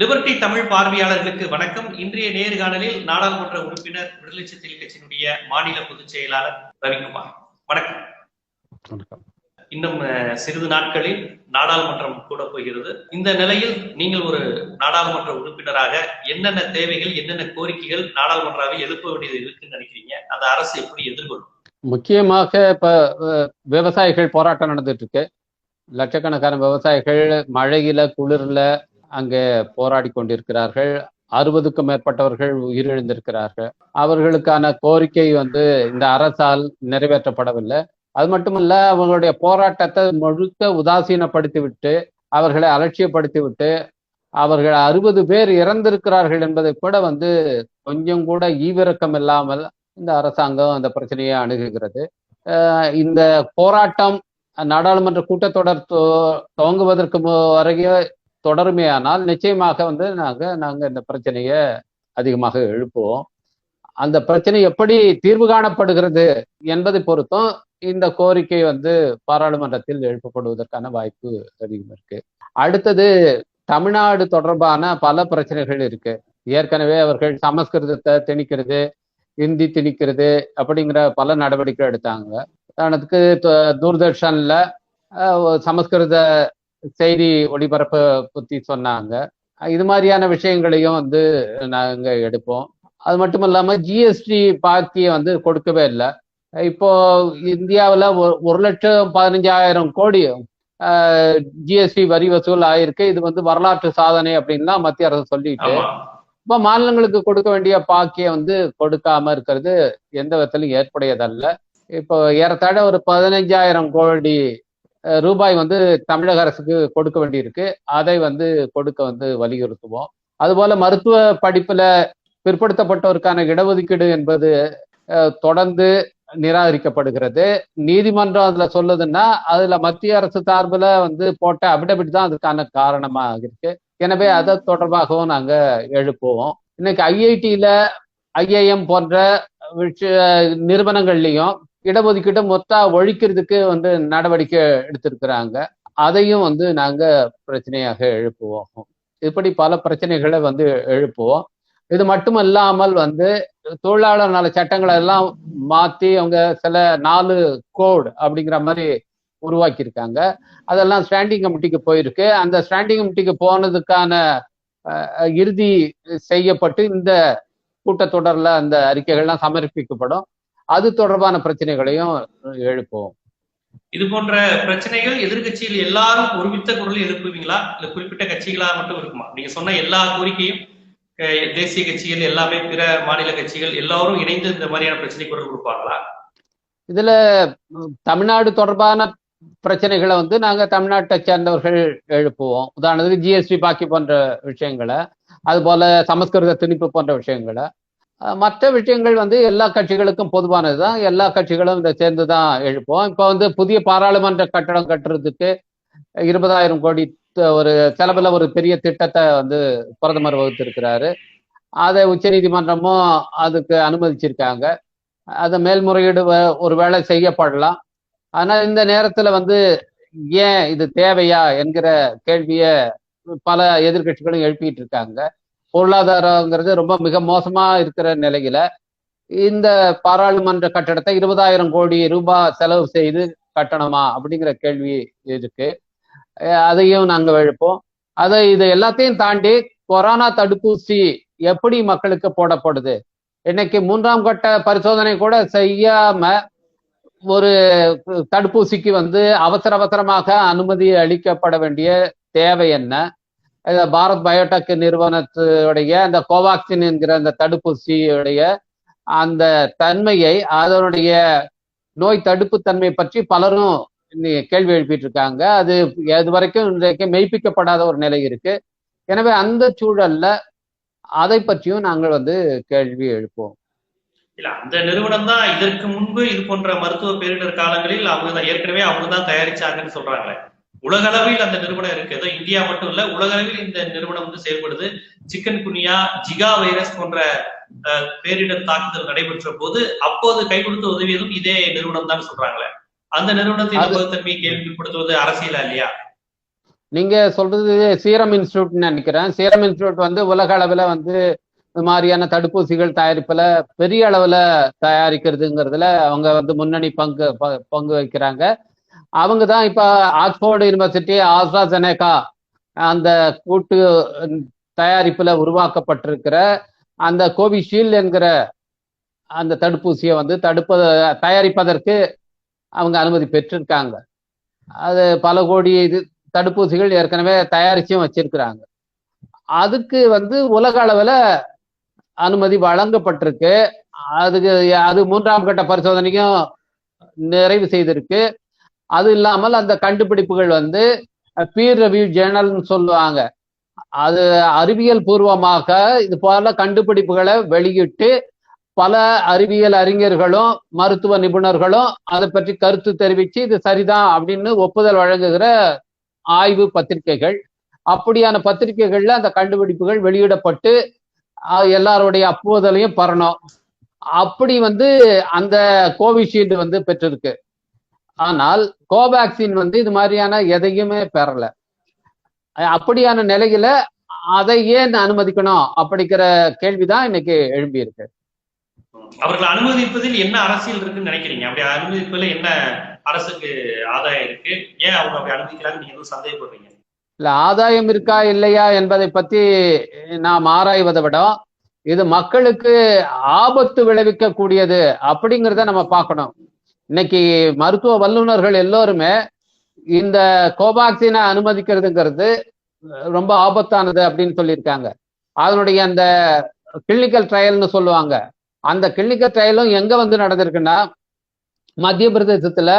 Liberty Tamil பார்வையாளர்களுக்கு வணக்கம். இன்றைய நேர்காணலில் நாடாளுமன்ற உறுப்பினர் விடுதலை சிறுத்தைகள் கட்சியினுடைய மாநில பொதுச் செயலாளர் ரவிக்குமார். வணக்கம். இன்னும் சிறிது நாட்களில் நாடாளுமன்றம் கூட போகிறது. இந்த நிலையில் நீங்கள் ஒரு நாடாளுமன்ற உறுப்பினராக என்னென்ன தேவைகள் என்னென்ன கோரிக்கைகள் நாடாளுமன்றாவில் எழுப்ப வேண்டியது இருக்குன்னு நினைக்கிறீங்க? அந்த அரசு எப்படி எதிர்கொள்ளும்? முக்கியமாக இப்ப விவசாயிகள் போராட்டம் நடந்துட்டு இருக்கு. லட்சக்கணக்கான விவசாயிகள் மழையில குளிர்ல அங்கே போராடி கொண்டிருக்கிறார்கள். அறுபதுக்கும் மேற்பட்டவர்கள் உயிரிழந்திருக்கிறார்கள். அவர்களுக்கான கோரிக்கை வந்து இந்த அரசால் நிறைவேற்றப்படவில்லை. அது மட்டுமல்ல அவங்களுடைய போராட்டத்தை முழுக்க உதாசீனப்படுத்தி விட்டு அவர்களை அலட்சியப்படுத்தி விட்டு அவர்கள் அறுபது பேர் இறந்திருக்கிறார்கள் என்பதை கூட வந்து கொஞ்சம் கூட ஈவிரக்கம் இல்லாமல் இந்த அரசாங்கம் அந்த பிரச்சனையை அணுகுகிறது. இந்த போராட்டம் நாடாளுமன்ற கூட்டத்தொடர் துவங்குவதற்கு வரைய தொடருமே ஆனால் நிச்சயமாக வந்து நாங்க நாங்க இந்த பிரச்சனையை அதிகமாக எழுப்புவோம். அந்த பிரச்சனை எப்படி தீர்வு காணப்படுகிறது என்பதை பொறுத்தும் இந்த கோரிக்கை வந்து பாராளுமன்றத்தில் எழுப்பப்படுவதற்கான வாய்ப்பு அதிகம் இருக்கு. அடுத்தது தமிழ்நாடு தொடர்பான பல பிரச்சனைகள் இருக்கு. ஏற்கனவே அவர்கள் சமஸ்கிருதத்தை திணிக்கிறது இந்தி திணிக்கிறது அப்படிங்கிற பல நடவடிக்கை எடுத்தாங்க. உதாரணத்துக்கு தூர்தர்ஷன்ல சமஸ்கிருத செய்தி ஒளிபரப்பு பத்தி சொன்னாங்க. இது மாதிரியான விஷயங்களையும் வந்து நாங்க எடுப்போம். அது மட்டும் இல்லாம ஜிஎஸ்டி பாக்கியை வந்து கொடுக்கவே இல்லை. இப்போ இந்தியாவில் ஒரு லட்சம் பதினஞ்சாயிரம் கோடி ஜிஎஸ்டி வரி வசூல் ஆயிருக்கு. இது வந்து வரலாற்று சாதனை அப்படின்னு தான் மத்திய அரசு சொல்லிட்டு இப்போ மாநிலங்களுக்கு கொடுக்க வேண்டிய பாக்கியம் வந்து கொடுக்காம இருக்கிறது எந்த விதத்திலும் ஏற்புடையதல்ல. இப்போ ஏறத்தாழ ஒரு பதினஞ்சாயிரம் கோடி ரூபாய் வந்து தமிழக அரசுக்கு கொடுக்க வேண்டியிருக்கு. அதை வந்து கொடுக்க வந்து வலியுறுத்துவோம். அதுபோல மருத்துவ படிப்புல பிற்படுத்தப்பட்டோருக்கான இடஒதுக்கீடு என்பது தொடர்ந்து நிராகரிக்கப்படுகிறது. நீதிமன்றம் அதுல சொல்லுதுன்னா அதுல மத்திய அரசு சார்புல வந்து போட்ட அபிடபிட் தான் அதுக்கான காரணமா இருக்கு எனவே அதை தொடர்பாகவும் நாங்க எழுப்புவோம். இன்னைக்கு ஐஐடியில ஐஐஎம் போன்ற நிறுவனங்கள்லையும் இடஒதுக்கீட்டை மொத்தா ஒழிக்கிறதுக்கு வந்து நடவடிக்கை எடுத்திருக்கிறாங்க. அதையும் வந்து நாங்க பிரச்சனையாக எழுப்புவோம். இப்படி பல பிரச்சனைகளை வந்து எழுப்புவோம். இது மட்டும் இல்லாமல் வந்து தொழிலாளர் நல சட்டங்களை எல்லாம் மாத்தி அவங்க சில நாலு கோட் அப்படிங்கிற மாதிரி உருவாக்கியிருக்காங்க. அதெல்லாம் ஸ்டாண்டிங் கமிட்டிக்கு போயிருக்கு. அந்த ஸ்டாண்டிங் கமிட்டிக்கு போனதுக்கான இறுதி செய்யப்பட்டு இந்த கூட்டத்தொடரில் அந்த அறிக்கைகள்லாம் சமர்ப்பிக்கப்படும். அது தொடர்பான பிரச்சனைகளையும் எழுப்புவோம் இது போன்ற பிரச்சனைகள் எதிர்க்கட்சியில் எல்லாரும் ஒருமித்த குரலில் எழுப்புவீங்களா? இல்ல குறிப்பிட்ட கட்சிகளா மட்டும் இருக்குமா? நீங்க சொன்ன எல்லா கோரிக்கையும் தேசிய கட்சிகள் எல்லாமே பிற மாநில கட்சிகள் எல்லாரும் இணைந்து இந்த மாதிரியான பிரச்சனை குரல் கொடுப்பாங்களா இதுல தமிழ்நாடு தொடர்பான பிரச்சனைகளை வந்து நாங்க தமிழ்நாட்டை சேர்ந்தவர்கள் எழுப்புவோம். உதாரணத்துக்கு ஜிஎஸ்டி பாக்கி போன்ற விஷயங்களை அது போல சமஸ்கிருத திணிப்பு போன்ற விஷயங்களை. மற்ற விஷயங்கள் வந்து எல்லா கட்சிகளுக்கும் பொதுவானது தான் எல்லா கட்சிகளும் இதை சேர்ந்து தான் எழுப்போம். இப்போ வந்து புதிய பாராளுமன்ற கட்டடம் கட்டுறதுக்கு இருபதாயிரம் கோடி ஒரு செலவுல ஒரு பெரிய திட்டத்தை வந்து பிரதமர் வகுத்திருக்கிறாரு. அதை உச்சநீதிமன்றமும் அதுக்கு அனுமதிச்சிருக்காங்க. அதை மேல்முறையீடு ஒரு வேலை செய்யப்படலாம். ஆனா இந்த நேரத்தில் வந்து ஏன் இது தேவையா என்கிற கேள்வியை பல எதிர்க்கட்சிகளும் எழுப்பிட்டு இருக்காங்க. பொருளாதாரங்கிறது ரொம்ப மிக மோசமா இருக்கிற நிலையில இந்த பாராளுமன்ற கட்டடத்தை இருபதாயிரம் கோடி ரூபாய் செலவு செய்து கட்டணமா அப்படிங்கிற கேள்வி இருக்கு. அதையும் நாங்கள் எழுப்போம். அதை இது எல்லாத்தையும் தாண்டி கொரோனா தடுப்பூசி எப்படி மக்களுக்கு போடப்படுது? இன்னைக்கு மூன்றாம் கட்ட பரிசோதனை கூட செய்யாம ஒரு தடுப்பூசிக்கு வந்து அவசர அவசரமாக அனுமதி அளிக்கப்பட வேண்டிய தேவை என்ன? பாரத் பயோடெக் நிறுவனத்துடைய அந்த கோவாக்சின் என்கிற அந்த தடுப்பூசியுடைய அந்த தன்மையை அதனுடைய நோய் தடுப்பு தன்மை பற்றி பலரும் கேள்வி எழுப்பிட்டு இருக்காங்க அது இது வரைக்கும் இன்றைக்கு மெய்ப்பிக்கப்படாத ஒரு நிலை இருக்கு. எனவே அந்த சூழல்ல அதை பற்றியும் நாங்கள் வந்து கேள்வி எழுப்போம். இல்ல அந்த நிறுவனம் தான் இதற்கு முன்பு இது போன்ற மருத்துவ பேரிடர் காலங்களில் அவங்க தான் ஏற்கனவே அவங்க தான் தயாரிச்சாங்கன்னு சொல்றாங்களே. உலக அளவில் அந்த நிறுவனம் இருக்கு. ஏதோ இந்தியா மட்டும் இல்ல உலக அளவில் இந்த நிறுவனம் வந்து செயல்படுது. சிக்கன் குனியா ஜிகா வைரஸ் போன்ற பேரிடர் தாக்குதல் நடைபெற்ற போது அப்போது கை கொடுத்து உதவியதும் இதே நிறுவனம் தான் சொல்றாங்களே. அந்த நிறுவனத்தின் நம்பகத்தன்மையை கேள்விப்படுத்துவது அரசியலா இல்லையா? நீங்க சொல்றது சீரம் இன்ஸ்டியூட்னு நினைக்கிறேன். சீரம் இன்ஸ்டியூட் வந்து உலக அளவுல வந்து இந்த மாதிரியான தடுப்பூசிகள் தயாரிப்புல பெரிய அளவுல தயாரிக்கிறதுங்கிறதுல அவங்க வந்து முன்னணி பங்கு பங்கு வகிக்கிறாங்க. அவங்க தான் இப்போ ஆக்ஸ்போர்டு யூனிவர்சிட்டி ஆஸ்ட்ராசெனேகா அந்த கூட்டு தயாரிப்புல உருவாக்கப்பட்டிருக்கிற அந்த கோவிஷீல்டு என்கிற அந்த தடுப்பூசியை வந்து தடுப்ப தயாரிப்பதற்கு அவங்க அனுமதி பெற்றிருக்காங்க. அது பல கோடி இது தடுப்பூசிகள் ஏற்கனவே தயாரிச்சும் வச்சிருக்கிறாங்க. அதுக்கு வந்து உலக அளவில் அனுமதி வழங்கப்பட்டிருக்கு. அதுக்கு அது மூன்றாம் கட்ட பரிசோதனைக்கும் நிறைவு செய்திருக்கு. அது இல்லாமல் அந்த கண்டுபிடிப்புகள் வந்து பீர் ரிவ்யூ ஜேர்னல்னு சொல்லுவாங்க. அது அறிவியல் பூர்வமாக இது போல கண்டுபிடிப்புகளை வெளியிட்டு பல அறிவியல் அறிஞர்களும் மருத்துவ நிபுணர்களும் அதை பற்றி கருத்து தெரிவித்து இது சரிதான் அப்படின்னு ஒப்புதல் வழங்குகிற ஆய்வு பத்திரிகைகள். அப்படியான பத்திரிகைகள்ல அந்த கண்டுபிடிப்புகள் வெளியிடப்பட்டு எல்லாருடைய அப்போதலையும் பரணும். அப்படி வந்து அந்த கோவிஷீல்டு வந்து பெற்றிருக்கு. ஆனால் கோவேக்சின் வந்து இது மாதிரியான எதையுமே பெறல. அப்படியான நிலையில அதை ஏன் அனுமதிக்கணும் அப்படிங்கிற கேள்விதான் இன்னைக்கு எழும்பி இருக்கு அவர்களை அனுமதிப்பதில் என்ன அரசியல் இருக்குன்னு நினைக்கிறீங்க? அப்படி அனுமதிப்பதில் என்ன அரசுக்கு ஆதாயம் இருக்கு? ஏன் அவங்க அப்படி அனுமதிக்கிறாங்க நீங்க எதுவும் சந்தேகப்படுறீங்க? இல்ல ஆதாயம் இருக்கா இல்லையா என்பதை பத்தி நாம் ஆராய்வதை விட இது மக்களுக்கு ஆபத்து விளைவிக்க கூடியது அப்படிங்கிறத நம்ம பார்க்கணும். இன்னைக்கு மருத்துவ வல்லுநர்கள் எல்லோருமே இந்த கோபாக்சினை அனுமதிக்கிறதுங்கிறது ரொம்ப ஆபத்தானது அப்படின்னு சொல்லியிருக்காங்க. அதனுடைய அந்த கிளினிக்கல் ட்ரையல்னு சொல்லுவாங்க. அந்த கிளினிக்கல் ட்ரையலும் எங்க வந்து நடந்திருக்குன்னா மத்திய பிரதேசத்துல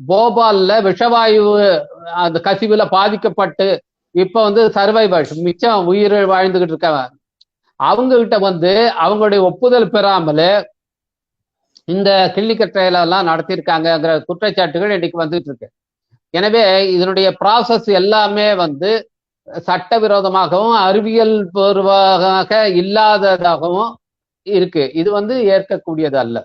போபால்ல விஷவாயு அந்த கசிவுல பாதிக்கப்பட்டு இப்ப வந்து சர்வைவர்ஸ் மிச்சம் உயிர் வாழ்ந்துகிட்டு இருக்காங்க. அவங்க கிட்ட வந்து அவங்களுடைய ஒப்புதல் பெறாமல் இந்த கிளினிக்கல் ட்ரையல் எல்லாம் நடத்தியிருக்காங்கங்கிற குற்றச்சாட்டுகள் இன்னைக்கு வந்துட்டு இருக்கு. எனவே இதனுடைய ப்ராசஸ் எல்லாமே வந்து சட்டவிரோதமாகவும் அறிவியல் பூர்வமாக இல்லாததாகவும் இருக்கு. இது வந்து ஏற்கக்கூடியது அல்ல.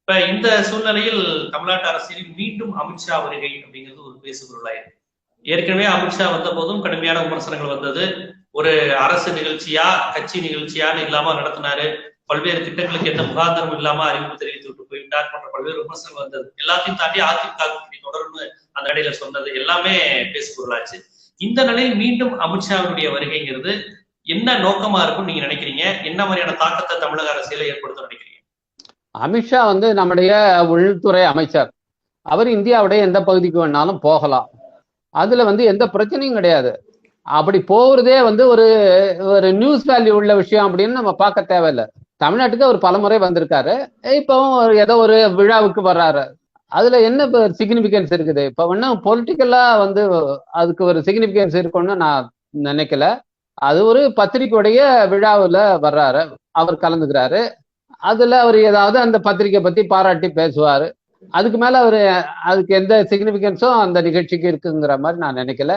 இப்ப இந்த சூழ்நிலையில் தமிழ்நாட்டு அரசியலில் மீண்டும் அமித்ஷா வருகை அப்படிங்கிறது ஒரு பேசுபொருளாயிருக்கு ஏற்கனவே அமித்ஷா வந்த போதும் கடுமையான விமர்சனங்கள் வந்தது. ஒரு அரசு நிகழ்ச்சியா கட்சி நிகழ்ச்சியான்னு இல்லாம நடத்தினாரு. பல்வேறு திட்டங்களுக்கு எந்த முகாந்திரம் இல்லாம அறிவிப்பு தெரிவித்து விட்டு போயிட்டார் போன்ற பல்வேறு விமர்சனங்கள் வந்தது. எல்லாத்தையும் தாண்டி அதிமுக தொடர்ந்து அந்த இடையில சொன்னது எல்லாமே பேசுபொருளாச்சு. இந்த நிலையில் மீண்டும் அமித்ஷாவினுடைய வருகைங்கிறது என்ன நோக்கமா இருக்கும் நீங்க நினைக்கிறீங்க? என்ன மாதிரியான தாக்கத்தை தமிழக அரசியல ஏற்படுத்த நினைக்கிறீங்க? அமித்ஷா வந்து நம்முடைய உள்துறை அமைச்சர். அவர் இந்தியாவுடைய எந்த பகுதிக்கு வேணாலும் போகலாம். அதுல வந்து எந்த பிரச்சனையும் கிடையாது. அப்படி போகிறதே வந்து ஒரு ஒரு நியூஸ் வேல்யூ உள்ள விஷயம் அப்படின்னு நம்ம பார்க்க தேவையில்லை. தமிழ்நாட்டுக்கு அவர் பலமுறை வந்திருக்காரு. இப்பவும் ஏதோ ஒரு விழாவுக்கு வர்றாரு. அதுல என்ன இப்போ சிக்னிபிகன்ஸ் இருக்குது? இப்போ ஒன்றும் பொலிட்டிக்கலா வந்து அதுக்கு ஒரு சிக்னிபிகன்ஸ் இருக்கும்னு நான் நினைக்கல. அது ஒரு பத்திரிக்கையுடைய விழாவில் வர்றாரு. அவர் கலந்துக்கிறாரு. அதுல அவர் ஏதாவது அந்த பத்திரிக்கை பத்தி பாராட்டி பேசுவாரு. அதுக்கு மேல அவர் அதுக்கு எந்த சிக்னிபிகன்ஸும் அந்த நிகழ்ச்சிக்கு இருக்குங்கிற மாதிரி நான் நினைக்கல.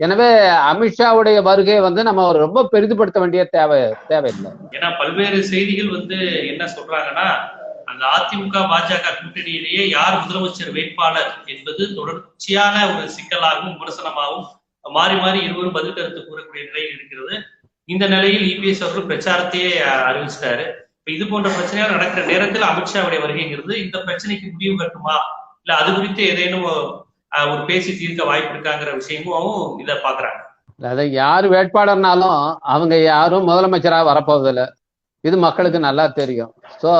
எனவே அமித்ஷாவுடைய வருகை வந்து நம்ம ரொம்ப பெரிதுபடுத்த வேண்டிய தேவை தேவையில்லை. ஏன்னா பல்வேறு செய்திகள் வந்து என்ன சொல்றாங்கன்னா அந்த அதிமுக பாஜக கூட்டணியிலேயே யார் முதலமைச்சர் வேட்பாளர் என்பது தொடர்ச்சியான ஒரு சிக்கலாகவும் விமர்சனமாகவும் மாறி மாறி இருவரும் பதில் கருத்து கூறக்கூடிய நிலையில் இருக்கிறது. இந்த நிலையில் இபிஎஸ் அவர்கள் பிரச்சாரத்தையே அறிவிச்சிட்டாரு. இப்ப இது போன்ற பிரச்சனைகள் நடக்கிற நேரத்தில் அமித்ஷாவுடைய வருகைங்கிறது இந்த பிரச்சனைக்கு முடிவு கட்டுமா? இல்ல அது குறித்து ஏதேனும் ஒரு பேசி தீர்க்க வாய்ப்பு இருக்காங்கிற விஷயமும் இதை பாக்குறாங்க. அதை யார் வேட்பாளர்னாலும் அவங்க யாரும் முதலமைச்சராக வரப்போவதில்லை. இது மக்களுக்கு நல்லா தெரியும். ஸோ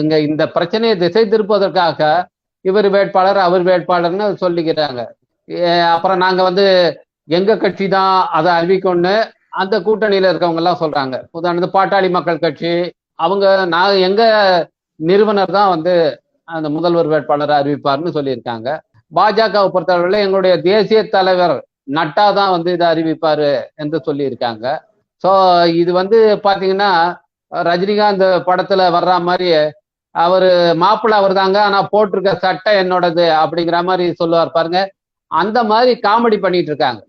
இங்க இந்த பிரச்சனையை திசை திருப்பதற்காக இவர் வேட்பாளர் அவர் வேட்பாளர்னு சொல்லிக்கிறாங்க. அப்புறம் நாங்க வந்து எங்க கட்சி தான் அதை அறிவிக்கணும்னு அந்த கூட்டணியில இருக்கவங்க எல்லாம் சொல்றாங்க. உதாரணத்து பாட்டாளி மக்கள் கட்சி அவங்க நான் எங்க நிறுவனர் தான் வந்து அந்த முதல்வர் வேட்பாளரை அறிவிப்பார்னு சொல்லியிருக்காங்க. பாஜகவை பொறுத்தளவில் எங்களுடைய தேசிய தலைவர் நட்டா தான் வந்து இதை அறிவிப்பாரு என்று சொல்லியிருக்காங்க. ஸோ இது வந்து பாத்தீங்கன்னா ரஜினிகாந்த் படத்துல வர்ற மாதிரி அவர் மாப்பிள்ள அவர் தாங்க ஆனா போட்டிருக்க சட்டை என்னோடது அப்படிங்கிற மாதிரி சொல்லுவார் பாருங்க. அந்த மாதிரி காமெடி பண்ணிட்டு இருக்காங்க.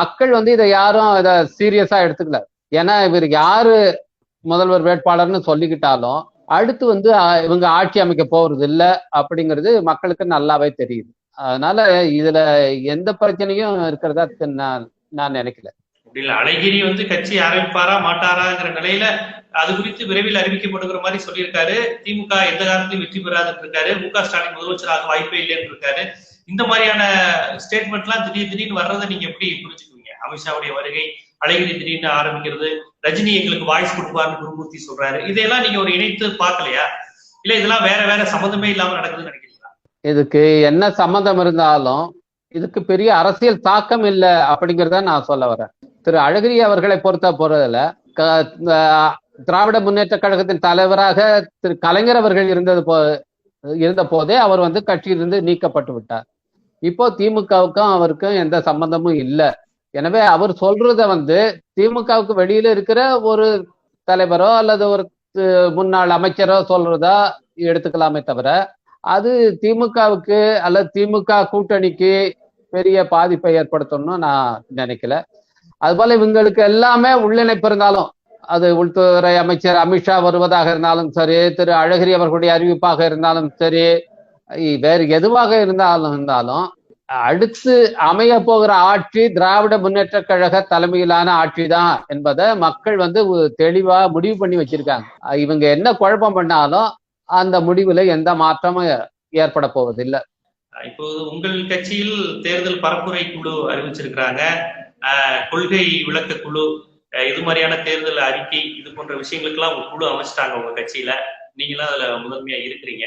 மக்கள் வந்து இதை யாரும் இதை சீரியஸா எடுத்துக்கல. ஏன்னா இவர் யாரு முதல்வர் வேட்பாளர்னு சொல்லிக்கிட்டாலும் அடுத்து வந்து இவங்க ஆட்சி அமைக்க போறது இல்லை அப்படிங்கிறது மக்களுக்கு நல்லாவே தெரியுது. அதனால இதுல எந்த பிரச்சனையும் இருக்கிறதா நான் நான் நினைக்கல. அழகிரி வந்து கட்சி ஆரம்பிப்பாரா மாட்டாராங்கிற நிலையில அது குறித்து விரைவில் அறிவிக்கப்படுகிற மாதிரி சொல்லியிருக்காரு. திமுக எந்த காலத்திலும் வெற்றி பெறாதுன்னு இருக்காரு. மு க ஸ்டாலின் முதலமைச்சராக வாய்ப்பே இல்லைன்னு இருக்காரு. இந்த மாதிரியான ஸ்டேட்மெண்ட் எல்லாம் திடீர் திடீர்னு வர்றதை நீங்க எப்படி புரிஞ்சுக்குவீங்க? அமித்ஷாவுடைய வருகை அழகிரி திடீர்னு ஆரம்பிக்கிறது ரஜினி எங்களுக்கு வாய்ஸ் கொடுப்பாருன்னு குருமூர்த்தி சொல்றாரு. இதையெல்லாம் நீங்க ஒரு இணைத்து பார்க்கலையா? இல்ல இதெல்லாம் வேற வேற சம்மந்தமே இல்லாம நடக்குதுன்னு நினைக்கிறேன் இதுக்கு என்ன சம்மந்தம் இருந்தாலும் இதுக்கு பெரிய அரசியல் தாக்கம் இல்லை அப்படிங்கிறத நான் சொல்ல வரேன். திரு அழகிரி அவர்களை பொறுத்த போறதுல திராவிட முன்னேற்ற கழகத்தின் தலைவராக திரு கலைஞர் அவர்கள் இருந்தது போ இருந்த போதே அவர் வந்து கட்சியிலிருந்து நீக்கப்பட்டு விட்டார். இப்போ திமுகவுக்கும் அவருக்கும் எந்த சம்பந்தமும் இல்லை. எனவே அவர் சொல்றத வந்து திமுகவுக்கு வெளியில இருக்கிற ஒரு தலைவரோ அல்லது ஒரு முன்னாள் அமைச்சரோ சொல்றதா எடுத்துக்கலாமே தவிர அது திமுகவுக்கு அல்லது திமுக கூட்டணிக்கு பெரிய பாதிப்பை ஏற்படுத்தணும்னு நான் நினைக்கல. அதுபோல இவங்களுக்கு எல்லாமே உள்ளிணைப்பு இருந்தாலும் அது உள்துறை அமைச்சர் அமித்ஷா வருவதாக இருந்தாலும் சரி திரு அழகிரி அவர்களுடைய அறிவிப்பாக இருந்தாலும் சரி வேறு எதுவாக இருந்தாலும் இருந்தாலும் அடுத்து அமைய போகிற ஆட்சி திராவிட முன்னேற்ற கழக தலைமையிலான ஆட்சி தான் என்பதை மக்கள் வந்து தெளிவா முடிவு பண்ணி வச்சிருக்காங்க. இவங்க என்ன குழப்பம் பண்ணாலும் அந்த முடிவுல எந்த மாற்றமும் ஏற்பட போவதில்லை. இப்போது உங்கள் கட்சியில் தேர்தல் பரப்புரை குழு அறிவிச்சிருக்கிறாங்க. கொள்கை விளக்க குழு இது மாதிரியான தேர்தல் அறிக்கை இது போன்ற விஷயங்களுக்கெல்லாம் ஒரு குழு அமைச்சிட்டாங்க உங்க கட்சியில. நீங்களும் அதுல முதன்மையா இருக்கிறீங்க.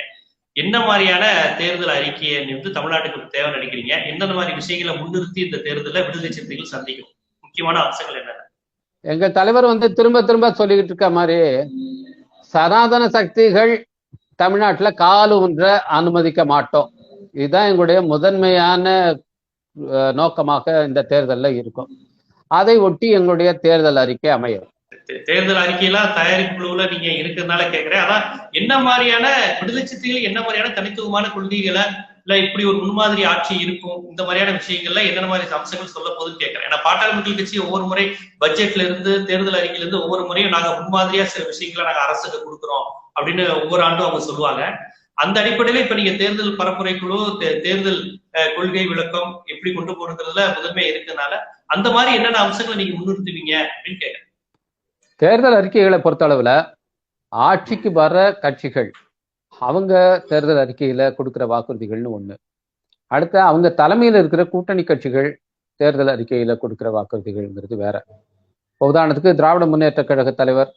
என்ன மாதிரியான தேர்தல் அறிக்கையை வந்து தமிழ்நாட்டுக்கு தேவை நினைக்கிறீங்க? எந்தெந்த மாதிரி விஷயங்களை முன்னிறுத்தி இந்த தேர்தலில் விடுதலை சிறுத்தைகள் சந்திக்கும்? முக்கியமான அம்சங்கள் என்ன எங்க தலைவர் வந்து திரும்ப திரும்ப சொல்லிக்கிட்டு இருக்க மாதிரி சனாதன சக்திகள் தமிழ்நாட்டுல கால் ஒன்ற அனுமதிக்க மாட்டோம். இதுதான் எங்களுடைய முதன்மையான நோக்கமாக இந்த தேர்தலில் இருக்கும். அதை ஒட்டி எங்களுடைய தேர்தல் அறிக்கை அமையும். தேர்தல் அறிக்கையெல்லாம் தயாரிப்பு குழுவுல நீங்க இருக்கிறதுனால கேக்குறேன். ஆனா என்ன மாதிரியான விடுதலை என்ன மாதிரியான தனித்துவமான கொள்கைகளை இல்ல இப்படி ஒரு முன்மாதிரி ஆட்சி இருக்கும் இந்த மாதிரியான விஷயங்கள்ல என்னென்ன மாதிரி அம்சங்கள் சொல்ல போதுன்னு கேட்கிறேன் ஏன்னா பாட்டாளி மக்கள் கட்சி ஒவ்வொரு முறை பட்ஜெட்ல இருந்து தேர்தல் அறிக்கையில இருந்து ஒவ்வொரு முறையும் நாங்க முன்மாதிரியா சில விஷயங்களை நாங்க அரசுக்கு கொடுக்குறோம். அப்படின்னு ஒவ்வொரு ஆண்டும் அவங்க சொல்லுவாங்க. அந்த அடிப்படையில இப்ப நீங்க தேர்தல் பரப்புரை குழு தேர்தல் கொள்கை விளக்கம் எப்படி கொண்டு போறதுல முதன்மை இருக்கனால அந்த மாதிரி என்னென்ன அம்சங்களை நீங்க முன்னிறுத்துவீங்க அப்படின்னு கேட்கிறேன் தேர்தல் அறிக்கைகளை பொறுத்த அளவுல ஆட்சிக்கு வர கட்சிகள் அவங்க தேர்தல் அறிக்கையில கொடுக்குற வாக்குறுதிகள்னு ஒண்ணு. அடுத்த அவங்க தலைமையில இருக்கிற கூட்டணி கட்சிகள் தேர்தல் அறிக்கையில கொடுக்குற வாக்குறுதிகள்ங்கிறது வேற. உதாரணத்துக்கு திராவிட முன்னேற்ற கழக தலைவர்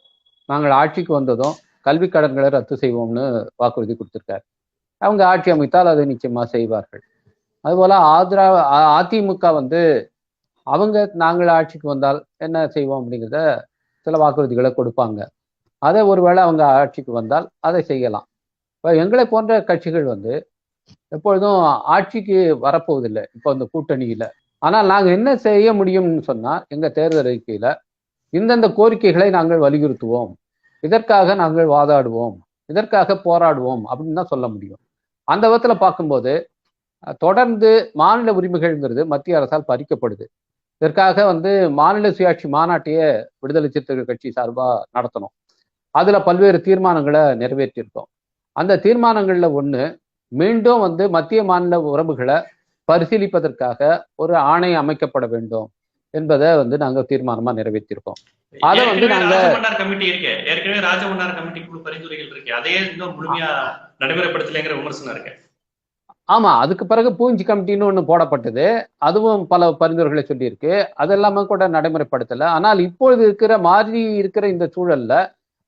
நாங்கள் ஆட்சிக்கு வந்ததும் கல்வி கடன்களை ரத்து செய்வோம்னு வாக்குறுதி கொடுத்திருக்காரு. அவங்க ஆட்சி அமைத்தால் அதை நிச்சயமா செய்வார்கள். அதுபோல ஆதிரா அதிமுக வந்து அவங்க நாங்கள் ஆட்சிக்கு வந்தால் என்ன செய்வோம் அப்படிங்கிறத சில வாக்குறுதிகளை கொடுப்பாங்க. அதை ஒருவேளை அவங்க ஆட்சிக்கு வந்தால் அதை செய்யலாம். இப்போ எங்களை போன்ற கட்சிகள் வந்து எப்பொழுதும் ஆட்சிக்கு வரப்போவதில்லை இப்போ இந்த கூட்டணியில. ஆனால் நாங்கள் என்ன செய்ய முடியும்னு சொன்னால் எங்கள் தேர்தல் அறிக்கையில இந்தந்த கோரிக்கைகளை நாங்கள் வலியுறுத்துவோம். இதற்காக நாங்கள் வாதாடுவோம் இதற்காக போராடுவோம் அப்படின்னு தான் சொல்ல முடியும். அந்த விதத்தில் பார்க்கும்போது தொடர்ந்து மாநில உரிமைகள்ங்கிறது மத்திய அரசால் பறிக்கப்படுது. இதற்காக வந்து மாநில சுயாட்சி மாநாட்டையே விடுதலை சிறுத்தைகள் கட்சி சார்பாக நடத்தணும். அதுல பல்வேறு தீர்மானங்களை நிறைவேற்றியிருக்கோம். அந்த தீர்மானங்கள்ல ஒண்ணு மீண்டும் வந்து மத்திய மாநில உறவுகளை பரிசீலிப்பதற்காக ஒரு ஆணை அமைக்கப்பட வேண்டும். என்பதை வந்து நாங்க தீர்மானமா நிறைவேற்றியிருக்கோம் அதை வந்து நாங்க கமிட்டி இருக்கு. ஏற்கனவே ராஜமன்னார் கமிட்டி குழு பரிந்துரைகள் இருக்கு. அதையே இன்னும் முழுமையா நடைமுறைப்படுத்தலைங்கிற விமர்சனம் இருக்கு. ஆமா அதுக்கு பிறகு பூஞ்சி கமிட்டின்னு ஒண்ணு போடப்பட்டது. அதுவும் பல பரிந்துரைகளை சொல்லியிருக்கு. அதெல்லாமே கூட நடைமுறைப்படுத்தல. ஆனால் இப்பொழுது இருக்கிற மாறி இருக்கிற இந்த சூழல்ல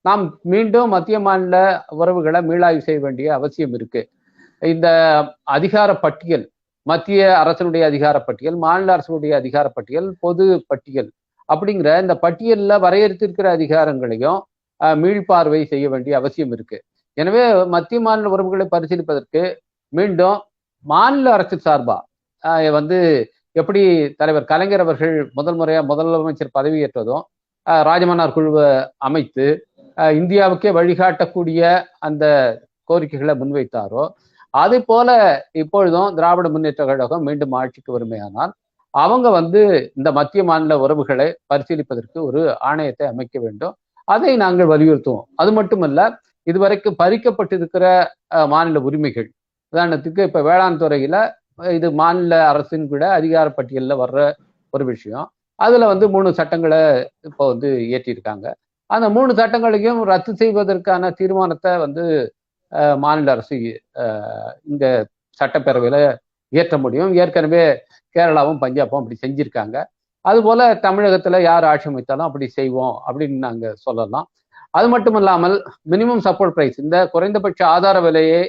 நாம் மீண்டும் மத்திய மாநில உறவுகளை மீளாய்வு செய்ய வேண்டிய அவசியம் இருக்கு. இந்த அதிகார பட்டியல் மத்திய அரசனுடைய அதிகார பட்டியல் மாநில அரசுடைய அதிகார பட்டியல் பொது பட்டியல் அப்படிங்கிற இந்த பட்டியலில் வரையறுத்திருக்கிற அதிகாரங்களையும் மீள்பார்வை செய்ய வேண்டிய அவசியம் இருக்கு. எனவே மத்திய மாநில உறவுகளை பரிசீலிப்பதற்கு மீண்டும் மாநில அரசு சார்பா வந்து எப்படி தலைவர் கலைஞர் அவர்கள் முதல் முறையா முதலமைச்சர் பதவியேற்றதும் ராஜமன்னார் குழுவை அமைத்து இந்தியாவுக்கே வழிகாட்டக்கூடிய அந்த கோரிக்கைகளை முன்வைத்தாரோ அதே போல இப்பொழுதும் திராவிட முன்னேற்ற கழகம் மீண்டும் ஆட்சிக்கு வருமையானால் அவங்க வந்து இந்த மத்திய மாநில உறவுகளை பரிசீலிப்பதற்கு ஒரு ஆணையத்தை அமைக்க வேண்டும். அதை நாங்கள் வலியுறுத்துவோம். அது மட்டுமல்ல இதுவரைக்கும் பறிக்கப்பட்டிருக்கிற மாநில உரிமைகள். உதாரணத்துக்கு இப்ப வேளாண் துறையில இது மாநில அரசின் கூட அதிகார பட்டியலில் வர்ற ஒரு விஷயம். அதுல வந்து மூணு சட்டங்களை இப்போ வந்து இயற்றியிருக்காங்க. அந்த மூணு சட்டங்களையும் ரத்து செய்வதற்கான தீர்மானத்தை வந்து மாநில அரசு இந்த சட்டப்பேரவையில் இயற்ற முடியும். ஏற்கனவே கேரளாவும் பஞ்சாபும் அப்படி செஞ்சுருக்காங்க. அதுபோல தமிழகத்தில் யார் ஆட்சி அமைத்தாலும் அப்படி செய்வோம் அப்படின்னு நாங்கள் சொல்லலாம். அது மட்டும் இல்லாமல் மினிமம் சப்போர்ட் ப்ரைஸ் இந்த குறைந்தபட்ச ஆதார விலையை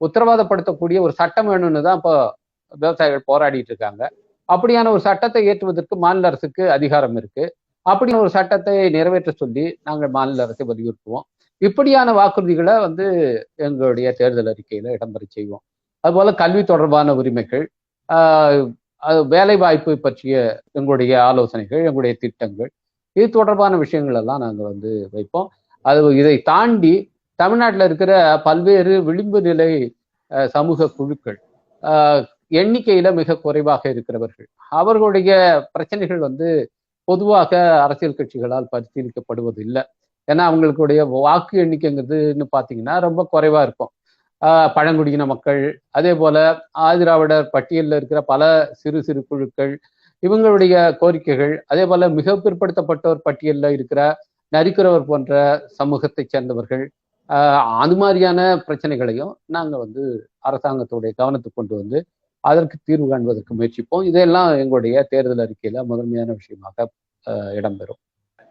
உத்தரவாதப்படுத்தக்கூடிய ஒரு சட்டம் வேணும்னு தான் இப்போ விவசாயிகள் போராடிட்டு இருக்காங்க. அப்படியான ஒரு சட்டத்தை ஏற்றுவதற்கு மாநில அரசுக்கு அதிகாரம் இருக்கு. அப்படியான ஒரு சட்டத்தை நிறைவேற்ற சொல்லி நாங்கள் மாநில அரசை வலியுறுத்துவோம். இப்படியான வாக்குறுதிகளை வந்து எங்களுடைய தேர்தல் அறிக்கையில இடம்பெற செய்வோம். அதுபோல கல்வி தொடர்பான உரிமைகள் அது வேலை வாய்ப்பு பற்றிய எங்களுடைய ஆலோசனைகள் எங்களுடைய திட்டங்கள் இது தொடர்பான விஷயங்கள் எல்லாம் நாங்கள் வந்து வைப்போம். அது இதை தாண்டி தமிழ்நாட்டில் இருக்கிற பல்வேறு விளிம்பு நிலை சமூக குழுக்கள் ஆஹ், எண்ணிக்கையில மிக குறைவாக இருக்கிறவர்கள் அவர்களுடைய பிரச்சனைகள் வந்து பொதுவாக அரசியல் கட்சிகளால் பரிசீலிக்கப்படுவதில்லை. ஏன்னா அவங்களுடைய வாக்கு எண்ணிக்கைங்கிறதுன்னு பார்த்தீங்கன்னா ரொம்ப குறைவா இருக்கும். ஆஹ், பழங்குடியின மக்கள் அதே போல ஆதிராவிடர் பட்டியலில் இருக்கிற பல சிறு சிறு குழுக்கள் இவங்களுடைய கோரிக்கைகள் அதே போல மிக பிற்படுத்தப்பட்டோர் பட்டியலில் இருக்கிற நரிக்குறவர் போன்ற சமூகத்தை சேர்ந்தவர்கள் ஆஹ் அது மாதிரியான பிரச்சனைகளையும் நாங்கள் வந்து அரசாங்கத்துடைய கவனத்துக்கு கொண்டு வந்து அதற்கு தீர்வு காண்பதற்கு முயற்சிப்போம். இதெல்லாம் எங்களுடைய தேர்தல் அறிக்கையில முதன்மையான விஷயமாக இடம்பெறும்.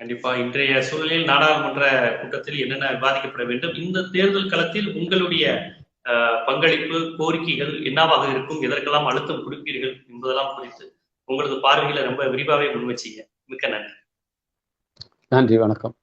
கண்டிப்பா இன்றைய சூழலில் நாடாளுமன்ற கூட்டத்தில் என்னென்ன விவாதிக்கப்பட வேண்டும்? இந்த தேர்தல் களத்தில் உங்களுடைய பங்களிப்பு கோரிக்கைகள் என்னவாக இருக்கும்? எதற்கெல்லாம் அழுத்தம் கொடுப்பீர்கள் என்பதெல்லாம் குறித்து உங்களது பார்வையில ரொம்ப விரிவாவே முன்வச்சீங்க. மிக்க நன்றி. நன்றி வணக்கம்.